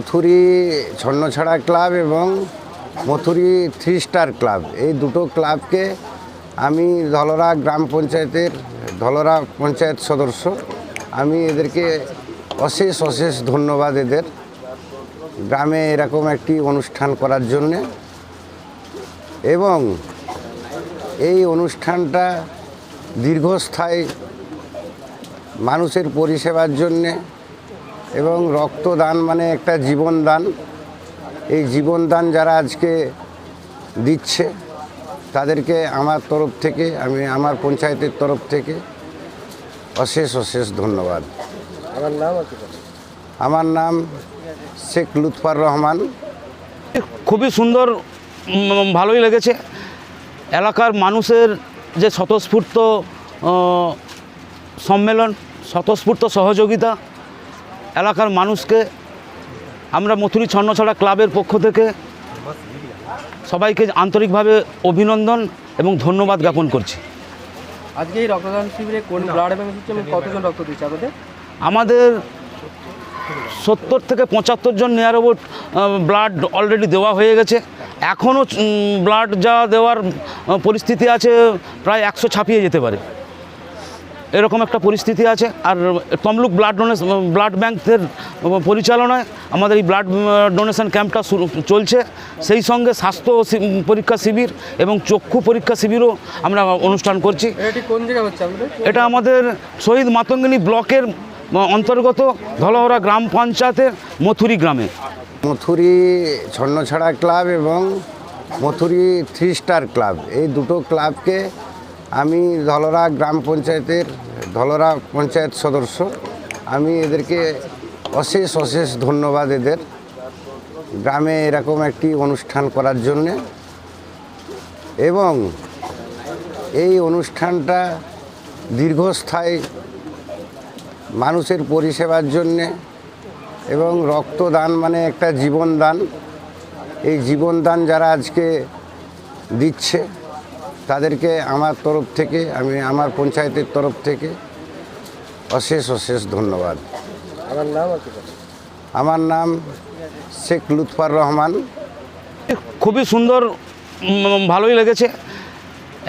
মথুরি ছন্নছাড়া club এবং মথুরি three star club. এই দুটো ক্লাবকে আমি ধলরা গ্রাম পঞ্চায়েতের ধলরা পঞ্চায়েত সদস্য। আমি এদেরকে অশেষ অশেষ ধন্যবাদ এদের গ্রামে এরকম একটি অনুষ্ঠান করার জন্যে। এবং এই অনুষ্ঠানটা দীর্ঘস্থায়ী মানুষের পরিষেবার জন্যে এবং রক্তদান মানে একটা জীবনদান। এই জীবনদান যারা আজকে দিচ্ছে তাদেরকে আমার তরফ থেকে আমি আমার পঞ্চায়েতের তরফ থেকে অশেষ অশেষ ধন্যবাদ। আমার নাম আমার নাম শেখ লুৎফার রহমান। খুবই সুন্দর ভালোই লেগেছে। এলাকার মানুষের যে স্বতঃস্ফূর্ত সম্মেলন স্বতঃস্ফূর্ত সহযোগিতা এলাকার মানুষকে আমরা মথুরি ছন্নছড়া ক্লাবের পক্ষ থেকে সবাইকে আন্তরিকভাবে অভিনন্দন এবং ধন্যবাদ জ্ঞাপন করছি। আজকে এই রক্তদান শিবিরে কোন ব্লাড ব্যাংক এবং কতজন রক্ত দিচ্ছে আপনাদের আমাদের সত্তর থেকে পঁচাত্তর জন নিয়ার অ্যাবাউট ব্লাড অলরেডি দেওয়া হয়ে গেছে। এখনও ব্লাড যা দেওয়ার পরিস্থিতি আছে প্রায় একশো ছাপিয়ে যেতে পারে। এরকম একটা পরিস্থিতি আছে। আর তমলুক ব্লাড ডোনেশন ব্লাড ব্যাংকের পরিচালনায় আমাদের এই ব্লাড ডোনেশন ক্যাম্পটা শুরু চলছে। সেই সঙ্গে স্বাস্থ্য শি- পরীক্ষা শিবির এবং চক্ষু পরীক্ষা শিবিরও আমরা অনুষ্ঠান করছি। এটি কোন জায়গায় হচ্ছে আপনাদের? এটা আমাদের শহীদ মাতঙ্গিনী ব্লকের অন্তর্গত ধলহরা গ্রাম পঞ্চায়েতের মথুরি গ্রামে। মথুরি ছন্নছাড়া ক্লাব এবং মথুরি থ্রি স্টার ক্লাব এই দুটো ক্লাবকে আমি ধলরা গ্রাম পঞ্চায়েতের ধলরা পঞ্চায়েত সদস্য। আমি এদেরকে অশেষ অশেষ ধন্যবাদ এদের গ্রামে এরকম একটি অনুষ্ঠান করার জন্যে। এবং এই অনুষ্ঠানটা দীর্ঘস্থায়ী মানুষের পরিষেবার জন্যে এবং রক্তদান মানে একটা জীবনদান। এই জীবনদান যারা আজকে দিচ্ছে তাদেরকে আমার তরফ থেকে আমি আমার পঞ্চায়েতের তরফ থেকে অশেষ অশেষ ধন্যবাদ। আমার নাম আমার নাম শেখ লুৎফার রহমান। খুবই সুন্দর ভালোই লেগেছে।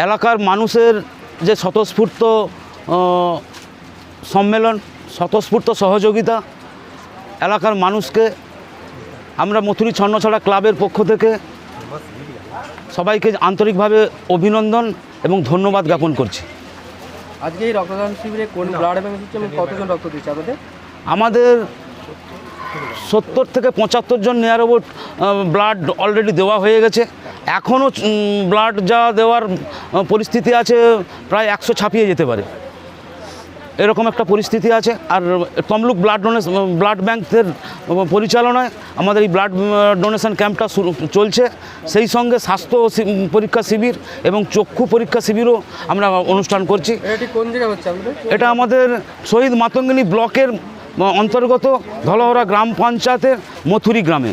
এলাকার মানুষের যে স্বতঃস্ফূর্ত সম্মেলন স্বতঃস্ফূর্ত সহযোগিতা এলাকার মানুষকে আমরা মথুরি ছন্নছড়া ক্লাবের পক্ষ থেকে সবাইকে আন্তরিকভাবে অভিনন্দন এবং ধন্যবাদ জ্ঞাপন করছি। আজকে এই রক্তদান শিবিরে কোন ব্লাড ব্যাংক দিচ্ছে এবং কতজন রক্ত দিচ্ছে আপনাদের? আমাদের সত্তর থেকে পঁচাত্তর জন নিয়ার অ্যাবাউট ব্লাড অলরেডি দেওয়া হয়ে গেছে। এখনও ব্লাড যা দেওয়ার পরিস্থিতি আছে প্রায় একশো ছাপিয়ে যেতে পারে। এরকম একটা পরিস্থিতি আছে। আর তমলুক ব্লাড ডোনেশন ব্লাড ব্যাংকের পরিচালনায় আমাদের এই ব্লাড ডোনেশন ক্যাম্পটা চলছে। সেই সঙ্গে স্বাস্থ্য পরীক্ষা শিবির এবং চক্ষু পরীক্ষা শিবিরও আমরা অনুষ্ঠান করছি। এটা আমাদের শহীদ মাতঙ্গিনী ব্লকের অন্তর্গত ধলহরা গ্রাম পঞ্চায়েতের মথুরি গ্রামে।